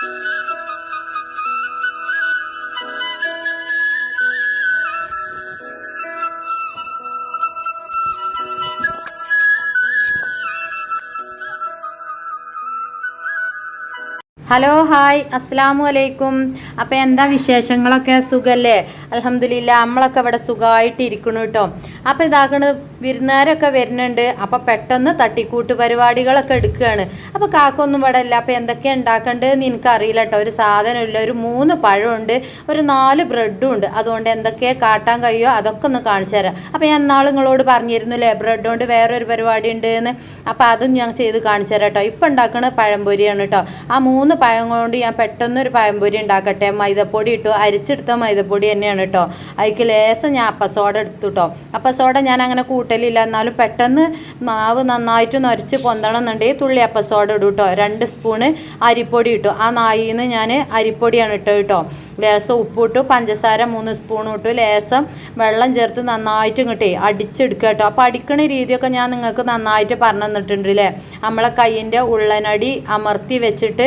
Hello hi അസ്സാമു അലൈക്കും അപ്പോൾ എന്താ വിശേഷങ്ങളൊക്കെ? സുഖല്ലേ? അലഹമ്മദില്ല നമ്മളൊക്കെ ഇവിടെ സുഖമായിട്ട് ഇരിക്കണു കേട്ടോ അപ്പോൾ ഇതാക്കണ വിരുന്നുകാരൊക്കെ വരുന്നുണ്ട്. അപ്പോൾ പെട്ടെന്ന് തട്ടിക്കൂട്ട് പരിപാടികളൊക്കെ എടുക്കുകയാണ്. അപ്പോൾ കാക്കൊന്നും ഇവിടെ ഇല്ല. അപ്പോൾ എന്തൊക്കെയാണ് ഉണ്ടാക്കേണ്ടതെന്ന് എനിക്കറിയില്ല കേട്ടോ ഒരു സാധനമില്ല. ഒരു മൂന്ന് പഴമുണ്ട്. ഒരു നാല് ബ്രെഡും ഉണ്ട്. അതുകൊണ്ട് എന്തൊക്കെ കാട്ടാൻ കഴിയുമോ അതൊക്കെ ഒന്ന് കാണിച്ചു തരാം. അപ്പോൾ ഞാൻ നാൾ നിങ്ങളോട് പറഞ്ഞിരുന്നില്ലേ ബ്രെഡ് കൊണ്ട് വേറൊരു പരിപാടി ഉണ്ട് എന്ന് അപ്പോൾ അതും ഞാൻ ചെയ്ത് കാണിച്ചു തരാം കേട്ടോ ഇപ്പം ഉണ്ടാക്കുന്നത് പഴംപൊരിയാണ് കേട്ടോ ആ മൂന്ന് പഴം കൊണ്ട് ഞാൻ പെട്ടെന്ന് ഒരു പഴംപൊരി ഉണ്ടാക്കട്ടെ. മൈദപ്പൊടി ഇട്ടു. അരിച്ചെടുത്ത മൈദപ്പൊടി തന്നെയാണ് കേട്ടോ അതിക്ക് ലേശം ഞാൻ അപ്പസോഡ എടുത്തു കേട്ടോ അപ്പസോഡ ഞാൻ അങ്ങനെ കൂട്ടലില്ല. എന്നാലും പെട്ടെന്ന് മാവ് നന്നായിട്ട് നൊരച്ച് പൊന്തണം എന്നുണ്ടെങ്കിൽ തുള്ളി അപ്പസോഡ ഇടും കേട്ടോ രണ്ട് സ്പൂണ് അരിപ്പൊടി ഇട്ടു. ആ നായിന്ന് ഞാൻ അരിപ്പൊടിയാണ് ഇട്ടത് കേട്ടോ ലേസം ഉപ്പിട്ടു പഞ്ചസാര മൂന്ന് സ്പൂൺ ഇട്ടു ലേസം വെള്ളം ചേർത്ത് നന്നായിട്ട് ഇങ്ങോട്ടേ അടിച്ചെടുക്കുക കേട്ടോ. അപ്പോൾ അടിക്കണ രീതിയൊക്കെ ഞാൻ നിങ്ങൾക്ക് നന്നായിട്ട് പറഞ്ഞു തന്നിട്ടുണ്ട് അല്ലേ നമ്മളെ കയ്യിന്റെ ഉള്ളനടി അമർത്തി വെച്ചിട്ട്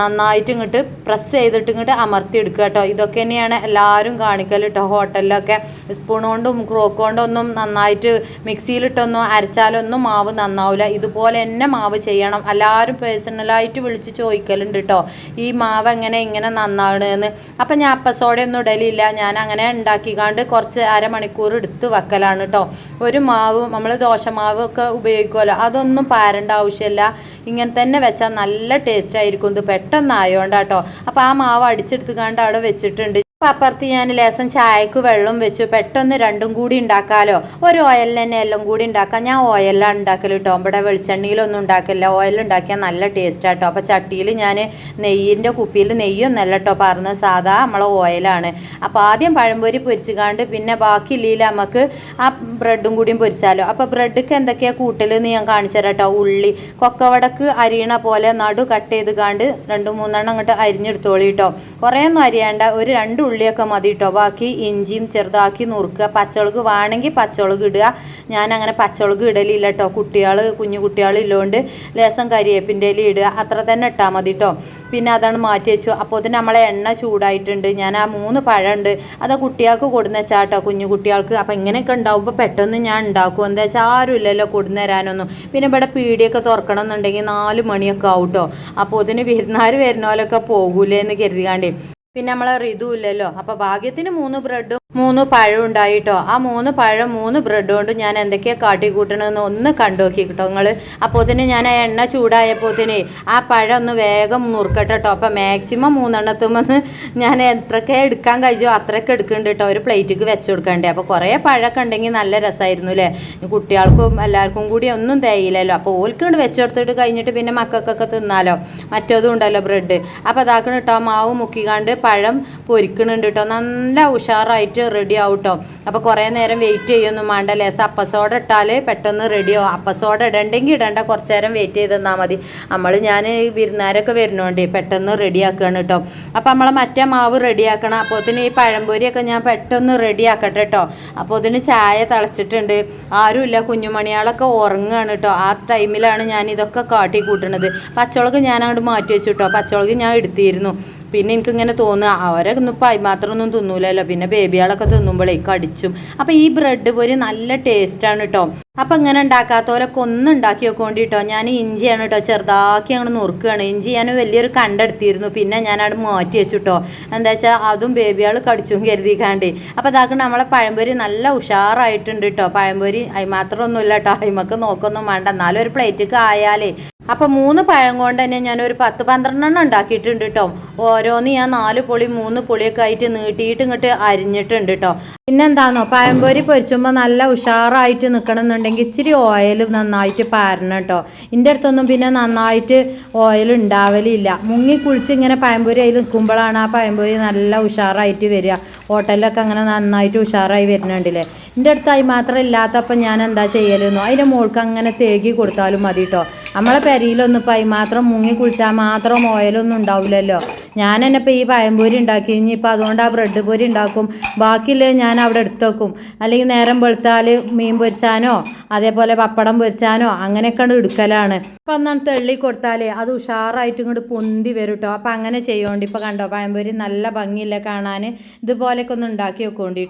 നന്നായിട്ട് ഇങ്ങോട്ട് പ്രസ് ചെയ്തിട്ട് ഇങ്ങോട്ട് അമർത്തി എടുക്കുക കേട്ടോ. ഇതൊക്കെ തന്നെയാണ് എല്ലാവരും കാണിക്കൽ കേട്ടോ. ഹോട്ടലിലൊക്കെ സ്പൂൺ കൊണ്ടും ക്രോക്ക് കൊണ്ടും ഒന്നും നന്നായിട്ട് മിക്സിയിലിട്ടൊന്നും അരച്ചാലൊന്നും മാവ് നന്നാവില്ല ഇതുപോലെ തന്നെ മാവ് ചെയ്യണം. എല്ലാവരും പേഴ്സണലായിട്ട് വിളിച്ച് ചോദിക്കലുണ്ട് കേട്ടോ. ഈ മാവ് എങ്ങനെ ഇങ്ങനെ നന്നാവണമെന്ന് അപ്പം ഞാൻ അപ്പസോഡ ഒന്നും ഇടലില്ല. ഞാൻ അങ്ങനെ ഉണ്ടാക്കിക്കാണ്ട് കുറച്ച് അരമണിക്കൂർ എടുത്ത് വെക്കലാണ് കേട്ടോ ഒരു മാവ് നമ്മൾ ദോശമാവ് ഒക്കെ ഉപയോഗിക്കുമല്ലോ അതൊന്നും പാരണ്ട ആവശ്യമില്ല ഇങ്ങനെ തന്നെ വെച്ചാൽ നല്ല ടേസ്റ്റ് ആയിരിക്കും. ഇത് പെട്ടെന്ന് ആയോണ്ടാട്ടോ അപ്പോൾ ആ മാവ് അടിച്ചെടുത്തുകാണ്ട് അവിടെ വെച്ചിട്ടുണ്ട്. അപ്പം അപ്പുറത്ത് ഞാൻ ലേസം ചായക്ക് വെള്ളം വെച്ചു. പെട്ടെന്ന് രണ്ടും കൂടി ഉണ്ടാക്കാലോ. ഒരു ഓയിൽ തന്നെ എല്ലാം കൂടി ഉണ്ടാക്കാം. ഞാൻ ഓയിലാണ് ഉണ്ടാക്കൽ കേട്ടോ ഇവിടെ വെളിച്ചെണ്ണയിലൊന്നും ഉണ്ടാക്കില്ല ഓയിൽ ഉണ്ടാക്കിയാൽ നല്ല ടേസ്റ്റ് ആട്ടോ അപ്പോൾ ചട്ടിയിൽ ഞാൻ നെയ്യിന്റെ കുപ്പിയിൽ നെയ്യൊന്നല്ല കേട്ടോ പറഞ്ഞത് സാധാ നമ്മളെ ഓയിലാണ് അപ്പോൾ ആദ്യം പഴംപൊരി പൊരിച്ചുകാണ്ട് പിന്നെ ബാക്കി ഇല്ലെങ്കിൽ നമുക്ക് ആ ബ്രെഡും കൂടിയും പൊരിച്ചാലോ. അപ്പോൾ ബ്രെഡ്ക്ക് എന്തൊക്കെയാണ് കൂട്ടലെന്ന് ഞാൻ കാണിച്ചു തരാം കേട്ടോ ഉള്ളി കൊക്കവടക്ക് അരിയണ പോലെ നടു കട്ട് ചെയ്ത് കാണ്ട് രണ്ട് മൂന്നെണ്ണം അങ്ങോട്ട് അരിഞ്ഞെടുത്തോളി കേട്ടോ കുറേയൊന്നും അരിയേണ്ട. ഒരു രണ്ട് ഉള്ളിയൊക്കെ മതി കേട്ടോ ബാക്കി ഇഞ്ചിയും ചെറുതാക്കി നുറുക്കുക. പച്ചമുളക് വേണമെങ്കിൽ പച്ചമുളക് ഇടുക. ഞാൻ അങ്ങനെ പച്ചമുളക് ഇടലില്ല കേട്ടോ കുട്ടികൾ കുഞ്ഞു കുട്ടികൾ ഇല്ലോണ്ട് ലേസം കരിയേപ്പിന്റെ ഇല ഇടുക. അത്ര തന്നെ ഇട്ടാൽ മതി കേട്ടോ പിന്നെ അതാണ് മാറ്റി വെച്ചു. അപ്പോൾ ഇതിന് നമ്മളെ എണ്ണ ചൂടായിട്ടുണ്ട്. ഞാൻ ആ മൂന്ന് പഴമുണ്ട്. അത് കുട്ടികൾക്ക് കൊടുന്ന് കേട്ടോ കുഞ്ഞു കുട്ടികൾക്ക്. അപ്പോൾ ഇങ്ങനെയൊക്കെ ഉണ്ടാവുമ്പോൾ പെട്ടെന്ന് ഞാൻ ഉണ്ടാക്കും. എന്താ വെച്ചാൽ ആരും ഇല്ലല്ലോ കൊടുന്ന് തരാനൊന്നും. പിന്നെ ഇവിടെ പീടിയൊക്കെ തുറക്കണം എന്നുണ്ടെങ്കിൽ നാല് മണിയൊക്കെ ആവും കേട്ടോ അപ്പോൾ ഇതിന് വിരുന്നാർ വരുന്നോലൊക്കെ പോകൂലേ എന്ന് കരുതികാണ്ടേ പിന്നെ നമ്മളെ ഋതു ഇല്ലല്ലോ. അപ്പോൾ ഭാഗ്യത്തിന് മൂന്ന് ബ്രെഡും മൂന്ന് പഴം ഉണ്ടായിട്ടോ ആ മൂന്ന് പഴം മൂന്ന് ബ്രെഡ് കൊണ്ട് ഞാൻ എന്തൊക്കെയാണ് കാട്ടിക്കൂട്ടണമെന്ന് ഒന്ന് കണ്ടുനോക്കി കേട്ടോ നിങ്ങൾ അപ്പോൾ തന്നെ ഞാൻ ആ എണ്ണ ചൂടായപ്പോൾ തന്നെ ആ പഴം ഒന്ന് വേഗം നുറുക്കട്ടെ കേട്ടോ അപ്പോൾ മാക്സിമം മൂന്നെണ്ണത്തുമെന്ന് ഞാൻ എത്രയൊക്കെ എടുക്കാൻ കഴിച്ചോ അത്രയൊക്കെ എടുക്കുന്നുണ്ട് കേട്ടോ ഒരു പ്ലേറ്റിക്ക് വെച്ച് കൊടുക്കണ്ടേ. അപ്പോൾ കുറേ പഴമൊക്കെ ഉണ്ടെങ്കിൽ നല്ല രസമായിരുന്നു അല്ലേ കുട്ടികൾക്കും എല്ലാവർക്കും കൂടി ഒന്നും തേയില്ലല്ലോ. അപ്പോൾ ഓൽക്കൊണ്ട് വെച്ചെടുത്തിട്ട് കഴിഞ്ഞിട്ട് പിന്നെ മക്കൾക്കൊക്കെ തിന്നാലോ. മറ്റേതും ഉണ്ടല്ലോ ബ്രെഡ് അപ്പോൾ അതാക്കണം കേട്ടോ മാവ് മുക്കിക്കാണ്ട് പഴം പൊരിക്കണുണ്ട് കേട്ടോ നല്ല ഉഷാറായിട്ട് റെഡി ആവും കേട്ടോ അപ്പോൾ കുറേ നേരം വെയിറ്റ് ചെയ്യൊന്നും വേണ്ട ലേസം അപ്പസോഡ ഇട്ടാൽ പെട്ടെന്ന് റെഡി ആവും. അപ്പസോഡ ഇടണ്ടെങ്കിൽ ഇടണ്ട. കുറച്ച് നേരം വെയിറ്റ് ചെയ്ത് തന്നാൽ മതി. നമ്മൾ ഞാൻ വിരുന്നാരൊക്കെ വരുന്നുണ്ട് പെട്ടെന്ന് റെഡി ആക്കുകയാണ് കേട്ടോ അപ്പോൾ നമ്മളെ മറ്റേ മാവ് റെഡി ആക്കണം. അപ്പോൾ ഇതിന് ഈ പഴംപൊരിയൊക്കെ ഞാൻ പെട്ടെന്ന് റെഡി ആക്കട്ടെ കേട്ടോ അപ്പോൾ അതിന് ചായ തിളച്ചിട്ടുണ്ട്. ആരുമില്ല കുഞ്ഞുമണിയാളൊക്കെ ഉറങ്ങുകയാണ് കേട്ടോ ആ ടൈമിലാണ് ഞാൻ ഇതൊക്കെ കാട്ടി കൂട്ടണത് പച്ചമുളക് ഞാൻ അങ്ങോട്ട് മാറ്റി വെച്ചു കേട്ടോ പച്ചമുളക് ഞാൻ എടുത്തിരുന്നു. പിന്നെ എനിക്കിങ്ങനെ തോന്നുക അവരെ ഒന്നും മാത്രം ഒന്നും തിന്നൂലല്ലോ. പിന്നെ ബേബികളൊക്കെ തിന്നുമ്പോഴേ കടിച്ചും. അപ്പോൾ ഈ ബ്രെഡ് പൊരി നല്ല ടേസ്റ്റാണ് കേട്ടോ അപ്പം ഇങ്ങനെ ഉണ്ടാക്കാത്തവരൊക്കെ ഒന്ന് ഉണ്ടാക്കി വെക്കോണ്ടി കേട്ടോ ഞാൻ ഇഞ്ചിയാണ് കേട്ടോ ചെറുതാക്കി അങ്ങനെ നുറുക്കുകയാണ് ഇഞ്ചി ഞാൻ വലിയൊരു കണ്ടെടുത്തിരുന്നു പിന്നെ ഞാൻ അവിടെ മാറ്റി വെച്ചു കേട്ടോ എന്താ വെച്ചാൽ അതും ബേബികൾ കടിച്ചും കരുതിക്കാണ്ട്. അപ്പോൾ അതാക്കണം നമ്മളെ പഴംപൊരി നല്ല ഉഷാറായിട്ടുണ്ട് കേട്ടോ പഴംപൊരി അതിമാത്രമൊന്നുമില്ല കേട്ടോ അതിമക്ക് നോക്കൊന്നും വേണ്ട. എന്നാലും ഒരു പ്ലേറ്റൊക്കെ ആയാലേ അപ്പോൾ മൂന്ന് പഴം കൊണ്ട് തന്നെ ഞാൻ ഒരു പത്ത് പന്ത്രണ്ടെണ്ണം ഉണ്ടാക്കിയിട്ടുണ്ട് കേട്ടോ ഓരോന്ന് ഞാൻ നാല് പൊളി മൂന്ന് പൊളിയൊക്കെ ആയിട്ട് നീട്ടിയിട്ട് ഇങ്ങോട്ട് അരിഞ്ഞിട്ടുണ്ട് കേട്ടോ പിന്നെന്താണോ പഴംപൊരി പൊരിച്ചുമ്പോൾ നല്ല ഉഷാറായിട്ട് നിൽക്കണമെന്നുണ്ടെങ്കിൽ ഇച്ചിരി ഓയിൽ നന്നായിട്ട് പാരണം കേട്ടോ എന്റെ അടുത്തൊന്നും പിന്നെ നന്നായിട്ട് ഓയിൽ ഉണ്ടാവലില്ല. മുങ്ങി കുളിച്ച് ഇങ്ങനെ പഴംപൊരി അതിൽ നിൽക്കുമ്പോഴാണ് ആ പഴംപൊരി നല്ല ഉഷാറായിട്ട് വരിക. ഹോട്ടലിലൊക്കെ അങ്ങനെ നന്നായിട്ട് ഉഷാറായി വരുന്നുണ്ടല്ലേ. എന്റെ അടുത്തായി മാത്രം ഇല്ലാത്തപ്പോൾ ഞാൻ എന്താ ചെയ്യലെന്നോ? അതിന്റെ മോൾക്ക് അങ്ങനെ തേകി കൊടുത്താലും മതി കേട്ടോ നമ്മളെ പെരയിലൊന്നും ഇപ്പം മാത്രം മുങ്ങി കുളിച്ചാൽ മാത്രം ഓയിലൊന്നും ഉണ്ടാവില്ലല്ലോ ഞാൻ തന്നെ ഇപ്പോൾ ഈ പഴംപൊരി ഉണ്ടാക്കി ഇനിയിപ്പോൾ അതുകൊണ്ട് ആ ബ്രെഡ് പൊരി ഉണ്ടാക്കും. ബാക്കിയുള്ളത് ഞാൻ അവിടെ എടുത്ത് വെക്കും. അല്ലെങ്കിൽ നേരം വെളുത്താൽ മീൻ പൊരിച്ചാനോ അതേപോലെ പപ്പടം പൊരിച്ചാനോ അങ്ങനെയൊക്കെ എടുക്കലാണ്. അപ്പം ഒന്നാണ് തള്ളി കൊടുത്താൽ അത് ഉഷാറായിട്ട് ഇങ്ങോട്ട് പൊന്തി വരും കേട്ടോ അപ്പം അങ്ങനെ ചെയ്യുകൊണ്ട് ഇപ്പോൾ കണ്ടോ പഴംപൊരി നല്ല ഭംഗിയില്ല കാണാൻ ഇതുപോലെയൊക്കെ ഒന്ന് ഉണ്ടാക്കി വെക്കോണ്ടി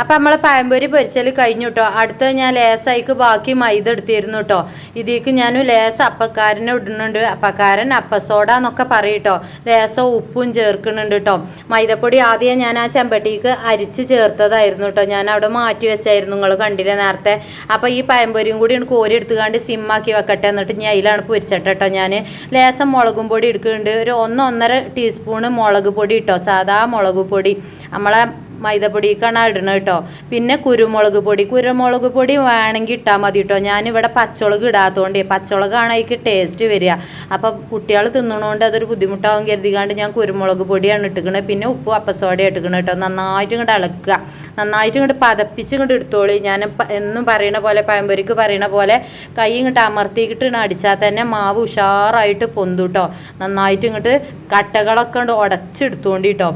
അപ്പം നമ്മൾ പഴംപൊരി പൊരിച്ചൽ കഴിഞ്ഞു കേട്ടോ അടുത്ത ഞാൻ ലേസായിക്ക് ബാക്കി മൈദ എടുത്തിരുന്നു കേട്ടോ ഇതിലേക്ക് ഞാൻ ലേസ് അപ്പക്കാരനെ ഇടുന്നുണ്ട്. അപ്പക്കാരൻ അപ്പസോഡ എന്നൊക്കെ പറയും കേട്ടോ ലേസോ ഉപ്പും ചേർക്കുന്നുണ്ട് കേട്ടോ മൈദപ്പൊടി ആദ്യം ഞാൻ ആ ചെമ്പട്ടിക്ക് അരിച്ച് ചേർത്തതായിരുന്നു കേട്ടോ ഞാൻ അവിടെ മാറ്റി വെച്ചായിരുന്നു. നിങ്ങൾ കണ്ടില്ല നേരത്തെ? അപ്പോൾ ഈ പഴംപൊരിയും കൂടി കോരി എടുത്തുകൊണ്ട് സിമ്മാക്കി വെക്കട്ടെ എന്നിട്ട് ഞാൻ അതിലാണ് പൊരിച്ചിട്ട് കേട്ടോ ഞാൻ ലേസം മുളകും പൊടി എടുക്കുന്നുണ്ട്. ഒരു ഒന്നൊന്നര ടീസ്പൂണ് മുളക് പൊടി കേട്ടോ സാധാ മുളക് പൊടി. നമ്മളെ മൈദപ്പൊടിക്കാണ് ഇടണം കേട്ടോ. പിന്നെ കുരുമുളക് പൊടി. കുരുമുളക് പൊടി വേണമെങ്കിൽ ഇട്ടാൽ മതി കേട്ടോ. ഞാനിവിടെ പച്ചമുളക് ഇടാത്തതുകൊണ്ട് പച്ചമുളകാണ് അതിക്ക് ടേസ്റ്റ് വരിക. അപ്പം കുട്ടികൾ തിന്നണോണ്ട് അതൊരു ബുദ്ധിമുട്ടാവും കരുതിക്കാണ്ട് ഞാൻ കുരുമുളക് പൊടിയാണ് ഇട്ടിക്കണത് പിന്നെ ഉപ്പും അപ്പസോടെ ഇട്ടിക്കണത് കേട്ടോ. നന്നായിട്ട് ഇങ്ങോട്ട് ഇളക്കുക നന്നായിട്ട് ഇങ്ങോട്ട് പതപ്പിച്ച് ഇങ്ങോട്ട് എടുത്തോളി. ഞാൻ എന്നും പറയണ പോലെ പഴംപൊരിക്ക് പറയണ പോലെ കൈ ഇങ്ങോട്ട് അമർത്തിക്കിട്ട് അടിച്ചാൽ തന്നെ മാവ് ഉഷാറായിട്ട് പൊന്തു കേട്ടോ നന്നായിട്ട് ഇങ്ങോട്ട് കട്ടകളൊക്കെ ഉണ്ട് ഉടച്ചെടുത്തോണ്ടി കേട്ടോ.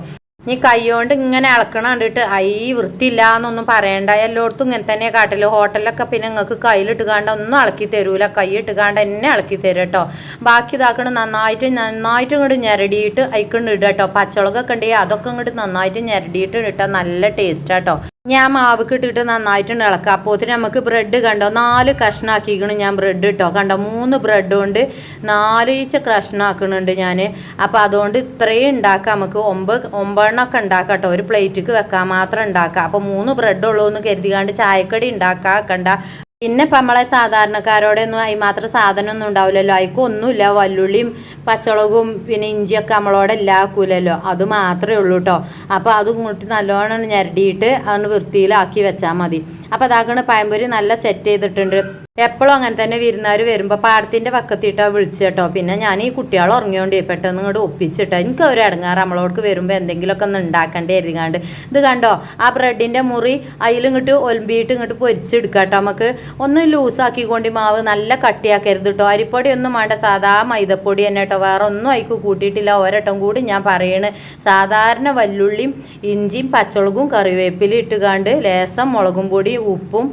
നീ കൈകൊണ്ട് ഇങ്ങനെ ഇളക്കണ കണ്ടിട്ട് ഐ വൃത്തിയില്ല എന്നൊന്നും പറയണ്ട. എല്ലായിടത്തും ഇങ്ങനെ തന്നെ കാട്ടില്ല ഹോട്ടലിലൊക്കെ പിന്നെ നിങ്ങൾക്ക് കയ്യിലിട്ട് കാണ്ട ഒന്നും ഇളക്കി തരൂല. കൈയിട്ട് കാണ്ട എന്നെ ഇളക്കി തരും കേട്ടോ ബാക്കി ഇതാക്കണം നന്നായിട്ട് നന്നായിട്ട് ഇങ്ങോട്ട് ഞെരടിയിട്ട് അയക്കൊണ്ട് ഇടുക കേട്ടോ പച്ചമുളകൊക്കെ ഉണ്ടെങ്കിൽ അതൊക്കെ ഇങ്ങോട്ട് നന്നായിട്ട് ഞെരടിയിട്ട് ഇട്ടാൽ നല്ല ടേസ്റ്റാട്ടോ ഞാൻ മാവ് കിട്ടിയിട്ട് നന്നായിട്ട് ഇളക്കുക അപ്പോത്തിന് നമുക്ക് ബ്രെഡ് കണ്ടോ? നാല് കഷ്ണാക്കിക്കണ് ഞാൻ ബ്രെഡ് ഇട്ടോ കണ്ടോ? മൂന്ന് ബ്രെഡ് കൊണ്ട് നാല് ഈച്ച കഷ്ണാക്കണുണ്ട് ഞാൻ അപ്പോൾ അതുകൊണ്ട് ഇത്രയും ഉണ്ടാക്കാം നമുക്ക് ഒമ്പത് ഒമ്പത് ഒമ്പതെണ്ണമൊക്കെ ഉണ്ടാക്കാം കേട്ടോ. ഒരു പ്ലേറ്റിക്ക് വെക്കാൻ മാത്രം ഉണ്ടാക്കാം. അപ്പോൾ മൂന്ന് ബ്രെഡ് ഉള്ളൂ എന്ന് കരുതികാണ്ട് ചായക്കടി ഉണ്ടാക്കാക്കണ്ട പിന്നെ ഇപ്പം നമ്മളെ സാധാരണക്കാരോടൊന്നും അതിന് മാത്രം സാധനമൊന്നും ഉണ്ടാവില്ലല്ലോ. അതിക്കും ഒന്നുമില്ല. വല്ലുള്ളിയും പച്ചമുളകും പിന്നെ ഇഞ്ചിയൊക്കെ നമ്മളോട് ഇല്ലാക്കൂലല്ലോ. അത് മാത്രമേ ഉള്ളൂ കേട്ടോ അപ്പോൾ അത് കൂട്ടി നല്ലോണം ഞെരടിയിട്ട് അതൊന്ന് വൃത്തിയിലാക്കി വെച്ചാൽ മതി. അപ്പോൾ അതാകണ പഴംപൊരി നല്ല സെറ്റ് ചെയ്തിട്ടുണ്ട്. എപ്പോഴും അങ്ങനെ തന്നെ വിരുന്നാർ വരുമ്പോൾ പാടത്തിന്റെ പക്കത്തിട്ടാ വിളിച്ചു കേട്ടോ. പിന്നെ ഞാൻ ഈ കുട്ടികൾ ഉറങ്ങിയോണ്ട് പെട്ടെന്ന് ഇങ്ങോട്ട് ഒപ്പിച്ചിട്ടോ. എനിക്ക് ഒരു ഇടങ്ങാറ് നമ്മളോടക്ക് വരുമ്പോൾ എന്തെങ്കിലുമൊക്കെ ഒന്ന് ഉണ്ടാക്കേണ്ടി എഴുതികാണ്ട് ഇത് കണ്ടോ? ആ ബ്രെഡിന്റെ മുറി അതിലിങ്ങോട്ട് ഒലമ്പിയിട്ട് ഇങ്ങോട്ട് പൊരിച്ചെടുക്കുക കേട്ടോ നമുക്ക് ഒന്ന് ലൂസാക്കിക്കൊണ്ട് മാവ് നല്ല കട്ടിയാക്കരുത് കേട്ടോ അരിപ്പൊടി ഒന്നും വേണ്ട സാധാ മൈദപ്പൊടി തന്നെ കേട്ടോ വേറെ ഒന്നും അതിക്ക് കൂട്ടിയിട്ടില്ല. ഒരട്ടം കൂടി ഞാൻ പറയണ്. സാധാരണ വല്ലുള്ളിയും ഇഞ്ചിയും പച്ചമുളകും കറിവേപ്പിലും ഇട്ടുകാണ്ട് ലേസം മുളകും പൊടി ഉപ്പും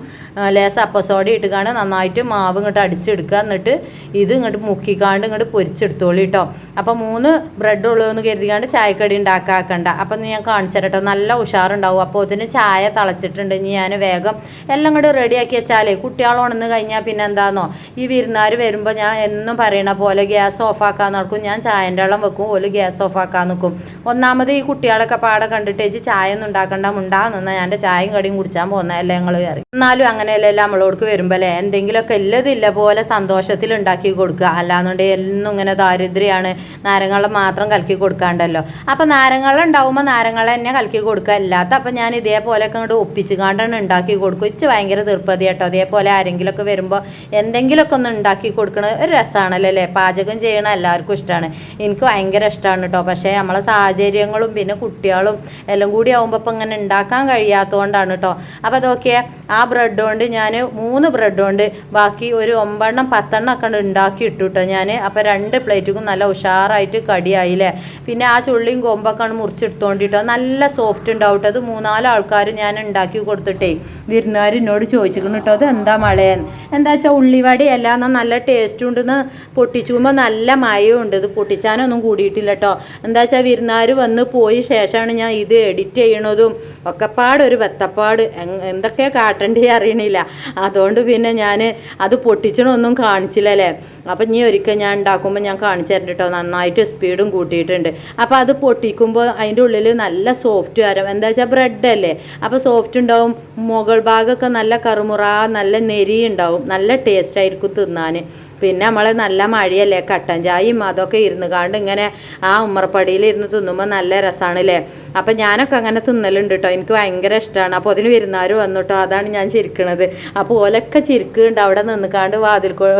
ലേസ് ലേസം ഇട്ടുകാണ് നന്നായിട്ട് മാവ് ഇങ്ങോട്ട് അടിച്ചെടുക്കുക. എന്നിട്ട് ഇത് ഇങ്ങോട്ട് മുക്കിക്കാണ്ട് ഇങ്ങോട്ട് പൊരിച്ചെടുത്തോളൂ കേട്ടോ അപ്പോൾ മൂന്ന് ബ്രെഡ് ഉള്ളതെന്ന് കരുതിക്കാണ്ട് ചായക്കടി ഉണ്ടാക്കാക്കണ്ട അപ്പം ഞാൻ കാണിച്ചു തരട്ടോ നല്ല ഉഷാറുണ്ടാവും. അപ്പോൾ അതിന് ചായ തളച്ചിട്ടുണ്ട്. ഇനി ഞാൻ വേഗം എല്ലാം കൂടെ റെഡിയാക്കി വെച്ചാലേ കുട്ടികൾ ഉണന്ന് കഴിഞ്ഞാൽ പിന്നെ എന്താണെന്നോ ഈ വിരുന്നാർ വരുമ്പോൾ ഞാൻ എന്നും പറയണ പോലെ ഗ്യാസ് ഓഫാക്കാൻ നടക്കും. ഞാൻ ചായന്റെ വെള്ളം വെക്കും ഓൽ ഗ്യാസ് ഓഫ് ഓഫാക്കാൻ നിൽക്കും ഒന്നാമത് ഈ കുട്ടികളൊക്കെ പാടെ കണ്ടിട്ട് ചായ ഒന്നും ഉണ്ടാക്കണ്ട മുണ്ടാകുന്ന ഞാൻ ചായയും കടിയും കുടിച്ചാൽ പോകുന്നതല്ലേ ഞങ്ങൾ കയറി എന്നാലും അങ്ങനെയല്ലല്ലോ നമ്മളോടക്ക് വരുമ്പോൾ അല്ലേ എന്തെങ്കിലുമൊക്കെ ഇല്ലതില്ല പോലെ സന്തോഷത്തിൽ ഉണ്ടാക്കി കൊടുക്കുക. അല്ലാന്നുണ്ടെങ്കിൽ എന്നും ഇങ്ങനെ ദാരിദ്ര്യമാണ്. നാരങ്ങളും മാത്രം കലക്കി കൊടുക്കാണ്ടല്ലോ. അപ്പം നാരങ്ങൾ ഉണ്ടാവുമ്പോൾ നാരങ്ങളെ തന്നെ കലക്കി കൊടുക്കുക. അല്ലാത്ത അപ്പം ഞാൻ ഇതേപോലെയൊക്കെ അങ്ങോട്ട് ഒപ്പിച്ചുകാണ്ടാണ് ഉണ്ടാക്കി കൊടുക്കും ഇച്ച് ഭയങ്കര തീർപ്പതി കേട്ടോ അതേപോലെ ആരെങ്കിലുമൊക്കെ വരുമ്പോൾ എന്തെങ്കിലുമൊക്കെ ഒന്ന് ഉണ്ടാക്കി കൊടുക്കണ ഒരു രസമാണല്ലോ അല്ലേ? പാചകം ചെയ്യണ എല്ലാവർക്കും ഇഷ്ടമാണ്. എനിക്ക് ഭയങ്കര ഇഷ്ടമാണ് കേട്ടോ. പക്ഷേ നമ്മളെ സാഹചര്യങ്ങളും പിന്നെ കുട്ടികളും എല്ലാം കൂടി ആകുമ്പോൾ ഇപ്പം ഇങ്ങനെ ഉണ്ടാക്കാൻ കഴിയാത്തതുകൊണ്ടാണ് കേട്ടോ. അപ്പോൾ അതൊക്കെ ആ ബ്രെഡ് കൊണ്ട് ഞാൻ മൂന്ന് ബ്രെഡ് കൊണ്ട് ബാക്കി ഒരു ഒമ്പെണ്ണം പത്തെണ്ണം ഒക്കെ ഉണ്ടാക്കി ഇട്ടു കേട്ടോ ഞാൻ അപ്പോൾ രണ്ട് പ്ലേറ്റും നല്ല ഉഷാറായിട്ട് കടിയായില്ലേ. പിന്നെ ആ ചുള്ളിയും കൊമ്പൊക്കെ ആണ് മുറിച്ചെടുത്തോണ്ടിട്ടോ. നല്ല സോഫ്റ്റ് ഉണ്ടാവും അത് മൂന്നാൽ ആൾക്കാർ ഞാൻ ഉണ്ടാക്കി കൊടുത്തിട്ടേ വിരുന്നുകാർ എന്നോട് ചോദിച്ചിരിക്കുന്നു കേട്ടോ അത് എന്താ മഴയെന്ന് എന്താ വെച്ചാൽ ഉള്ളിവടി എല്ലാം നല്ല ടേസ്റ്റ് ഉണ്ടെന്ന് പൊട്ടിച്ചുമ്പോൾ നല്ല മയം ഉണ്ട്. ഇത് പൊട്ടിച്ചാനൊന്നും കൂടിയിട്ടില്ല കേട്ടോ എന്താ വെച്ചാൽ വിരുന്നുകാർ വന്ന് പോയി ശേഷമാണ് ഞാൻ ഇത് എഡിറ്റ് ചെയ്യണതും ഒക്കെപ്പാട് ഒരു ബത്തപ്പാട് എന്തൊക്കെ കാട്ടേണ്ടി അറിയണില്ല. അതുകൊണ്ട് പിന്നെ ഞാൻ അത് പൊട്ടിച്ചണൊന്നും കാണിച്ചില്ലല്ലേ? അപ്പം ഇനി ഒരിക്കൽ ഞാൻ ഉണ്ടാക്കുമ്പോൾ ഞാൻ കാണിച്ചു തരണ്ട കേട്ടോ നന്നായിട്ട് സ്പീഡും കൂട്ടിയിട്ടുണ്ട്. അപ്പോൾ അത് പൊട്ടിക്കുമ്പോൾ അതിന്റെ ഉള്ളിൽ നല്ല സോഫ്റ്റ് വരും എന്താ വെച്ചാൽ ബ്രെഡ് അല്ലേ? അപ്പോൾ സോഫ്റ്റ് ഉണ്ടാവും. മുകൾ ഭാഗമൊക്കെ നല്ല കറുമുറ നല്ല നെരി ഉണ്ടാവും നല്ല ടേസ്റ്റ് ആയിരിക്കും തിന്നാൻ പിന്നെ നമ്മൾ നല്ല മഴയല്ലേ കട്ടൻ ചായയും അതൊക്കെ ഇരുന്ന് കാണ്ട് ഇങ്ങനെ ആ ഉമ്മറപ്പടിയിൽ ഇരുന്ന് തിന്നുമ്പോൾ നല്ല രസമാണ് അല്ലേ അപ്പം ഞാനൊക്കെ അങ്ങനെ തിന്നലുണ്ട് കേട്ടോ എനിക്ക് ഭയങ്കര ഇഷ്ടമാണ് അപ്പോൾ അതിന് വിരുന്നാർ വന്നിട്ടോ. അതാണ് ഞാൻ ചിരിക്കണത്. അപ്പോൾ ഓലൊക്കെ ചിരിക്കുന്നുണ്ട്. അവിടെ നിന്നുകാണ്ട്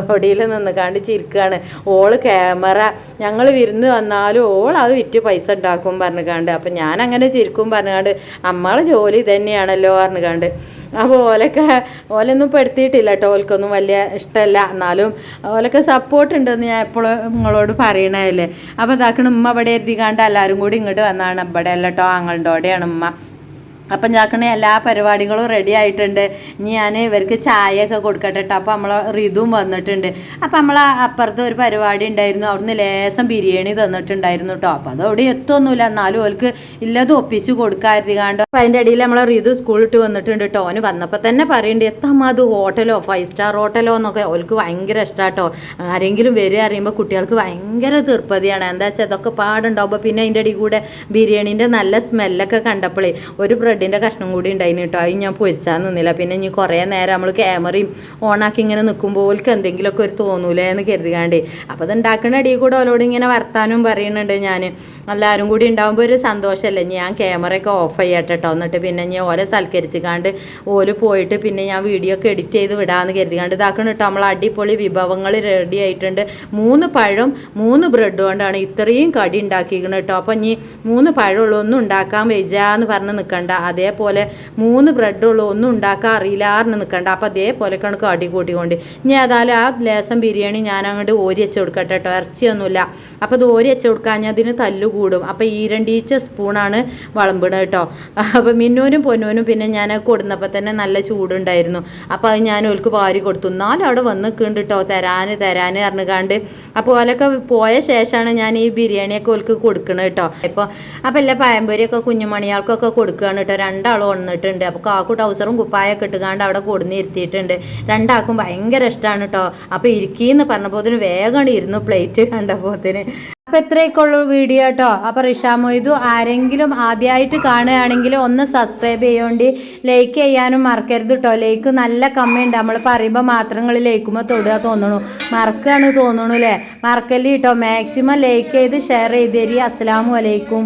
കൊടിയിൽ നിന്നുകാണ്ട് ചിരിക്കുകയാണ് ഓൾ ക്യാമറ ഞങ്ങൾ വിരുന്ന് വന്നാലും ഓൾ അത് വിറ്റ് പൈസ ഉണ്ടാക്കും പറഞ്ഞുകാണ്ട്. അപ്പം ഞാൻ അങ്ങനെ ചിരിക്കും പറഞ്ഞുകാണ്ട് നമ്മളെ ജോലി തന്നെയാണല്ലോ പറഞ്ഞുകാണ്ട്. അപ്പോൾ ഓലൊക്കെ ഓലൊന്നും പെടുത്തിയിട്ടില്ല കേട്ടോ ഓൽക്കൊന്നും വലിയ ഇഷ്ടമല്ല എന്നാലും ഓലൊക്കെ സപ്പോർട്ട് ഉണ്ടെന്ന് ഞാൻ എപ്പോഴും നിങ്ങളോട് പറയണതല്ലേ. അപ്പോൾ ഇതാക്കണം ഉമ്മ ഇവിടെ എത്തിക്കാണ്ട് എല്ലാവരും കൂടി ഇങ്ങോട്ട് വന്നാണ്. ഇവിടെ അല്ല കേട്ടോ അവിടെയാണ് ഉമ്മ. അപ്പം ഞാക്കണ എല്ലാ പരിപാടികളും റെഡി ആയിട്ടുണ്ട്. ഇനി ഞാൻ ഇവർക്ക് ചായയൊക്കെ കൊടുക്കട്ടെ കേട്ടോ നമ്മളെ റിതും വന്നിട്ടുണ്ട്. അപ്പം നമ്മളെ അപ്പുറത്ത് ഒരു പരിപാടി ഉണ്ടായിരുന്നു. അവിടുന്ന് ലേസം ബിരിയാണി തന്നിട്ടുണ്ടായിരുന്നു കേട്ടോ അപ്പോൾ അതവിടെ എത്തൊന്നുമില്ല. എന്നാലും ഓൽക്ക് ഇല്ലത് ഒപ്പിച്ച് കൊടുക്കാതിരിക്കാണ്ട് അപ്പം അതിന്റെ ഇടയിൽ നമ്മളെ റിതു സ്കൂളിട്ട് വന്നിട്ടുണ്ട് കേട്ടോ ഓന് വന്നപ്പോൾ തന്നെ പറയുന്നുണ്ട് എത്തമ്മത് ഹോട്ടലോ? Five star ഹോട്ടലോ? എന്നൊക്കെ ഓൽക്ക് ഭയങ്കര ഇഷ്ടാട്ടോ ആരെങ്കിലും വരിക അറിയുമ്പോൾ കുട്ടികൾക്ക് ഭയങ്കര തീർപ്പതിയാണ് എന്താ വെച്ചാൽ അതൊക്കെ പാടുണ്ടാവുമ്പോൾ പിന്നെ അതിന്റെ ഇടയിൽ കൂടെ ബിരിയാണീന്റെ നല്ല സ്മെല്ലൊക്കെ കണ്ടപ്പോഴേ ഒരു ബ്രെഡിന്റെ കഷ്ണം കൂടി ഉണ്ടായിന് കേട്ടോ. അത് ഞാൻ പൊരിച്ചാൽ നിന്നില്ല. പിന്നെ ഇനി കുറേ നേരം നമ്മൾ ക്യാമറയും ഓണാക്കി ഇങ്ങനെ നിൽക്കുമ്പോൾ ഓൽക്ക് എന്തെങ്കിലുമൊക്കെ ഒരു തോന്നൂലേ എന്ന് കരുതുകാണ്ട് അപ്പോൾ അത് ഉണ്ടാക്കുന്ന അടിയിൽ കൂടെ ഓലോട് ഇങ്ങനെ വർത്താനും പറയുന്നുണ്ട് ഞാൻ എല്ലാവരും കൂടി ഉണ്ടാകുമ്പോൾ ഒരു സന്തോഷമല്ലേ ഞാൻ ക്യാമറയൊക്കെ ഓഫ് ചെയ്യട്ടെ കേട്ടോ. എന്നിട്ട് പിന്നെ ഞാൻ ഓലെ സൽക്കരിച്ചിക്കാണ്ട് ഓൽ പോയിട്ട് പിന്നെ ഞാൻ വീഡിയോ ഒക്കെ എഡിറ്റ് ചെയ്ത് വിടാമെന്ന് കരുതികാണ്ട് ഇതാക്കണം കേട്ടോ. നമ്മൾ അടിപൊളി വിഭവങ്ങൾ റെഡി ആയിട്ടുണ്ട്. മൂന്ന് പഴം മൂന്ന് ബ്രെഡ് കൊണ്ടാണ് ഇത്രയും കടി ഉണ്ടാക്കിയിരിക്കുന്നത് കേട്ടോ. അപ്പം ഇനി മൂന്ന് പഴമുള്ള ഒന്നും ഉണ്ടാക്കാൻ വെജാന്ന് പറഞ്ഞ് നിൽക്കണ്ട അതേപോലെ മൂന്ന് ബ്രെഡുള്ളൂ ഒന്നും ഉണ്ടാക്കാൻ അറിയില്ല ആറിന് നിൽക്കണ്ട അപ്പോൾ അതേപോലെ കണക്ക് അടികൂട്ടിക്കൊണ്ട്. ഇനി ഏതായാലും ആ ലേസം ബിരിയാണി ഞാൻ അങ്ങോട്ട് ഓരി വെച്ച് കൊടുക്കട്ടെ കേട്ടോ ഇറച്ചിയൊന്നുമില്ല. അപ്പോൾ അത് ഓരി വെച്ച് കൊടുക്കാൻ അതിന് തല്ലു കൂടും അപ്പോൾ ഈ രണ്ടീച്ച സ്പൂണാണ് വളമ്പിടുന്നത് കേട്ടോ അപ്പോൾ മിന്നൂനും പൊന്നൂനും പിന്നെ ഞാൻ കൊടുന്നപ്പോൾ തന്നെ നല്ല ചൂടുണ്ടായിരുന്നു. അപ്പോൾ അത് ഞാൻ ഓൽക്ക് വാരി കൊടുത്തു. എന്നാലും അവിടെ വന്ന് നിൽക്കുന്നുണ്ട് കേട്ടോ തരാന് തരാന് അറിഞ്ഞുകാണ്ട് അപ്പോൾ ഓലൊക്കെ പോയ ശേഷമാണ് ഞാൻ ഈ ബിരിയാണിയൊക്കെ ഓൽക്ക് കൊടുക്കണത് കേട്ടോ ഇപ്പോൾ അപ്പോൾ എല്ലാ പഴംപൊരിയൊക്കെ കുഞ്ഞുമണിയാൾക്കൊക്കെ കൊടുക്കുകയാണ് കേട്ടോ രണ്ടാളും വന്നിട്ടുണ്ട്. അപ്പോൾ കാക്കു ടൗസറും കുപ്പായൊക്കെ ഇട്ടുകാണ്ട് അവിടെ കൊടുന്ന് ഇരുത്തിയിട്ടുണ്ട്. രണ്ടാൾക്കും ഭയങ്കര ഇഷ്ടമാണ് കേട്ടോ അപ്പോൾ ഇരിക്കീന്ന് പറഞ്ഞപ്പോൾ വേഗമാണ് ഇരുന്നു പ്ലേറ്റ് കണ്ടപ്പോത്തിന്. അപ്പോൾ ഇത്രയൊക്കെ ഉള്ളൂ വീഡിയോ കേട്ടോ അപ്പോൾ റിഷാ മൊയ്തു ആരെങ്കിലും ആദ്യമായിട്ട് കാണുകയാണെങ്കിൽ ഒന്ന് സബ്സ്ക്രൈബ് ചെയ്യേണ്ടി. ലൈക്ക് ചെയ്യാനും മറക്കരുത് കേട്ടോ ലൈക്ക് നല്ല കമ്മിയുണ്ട് നമ്മൾ പറയുമ്പോൾ മാത്രങ്ങൾ ലൈക്കുമ്പോൾ തൊടുക തോന്നണു. മറക്കുകയാണ് തോന്നണു അല്ലേ മറക്കല്ലേ കേട്ടോ മാക്സിമം ലൈക്ക് ചെയ്ത് ഷെയർ ചെയ്ത് തരിക അസ്സാം വലൈക്കും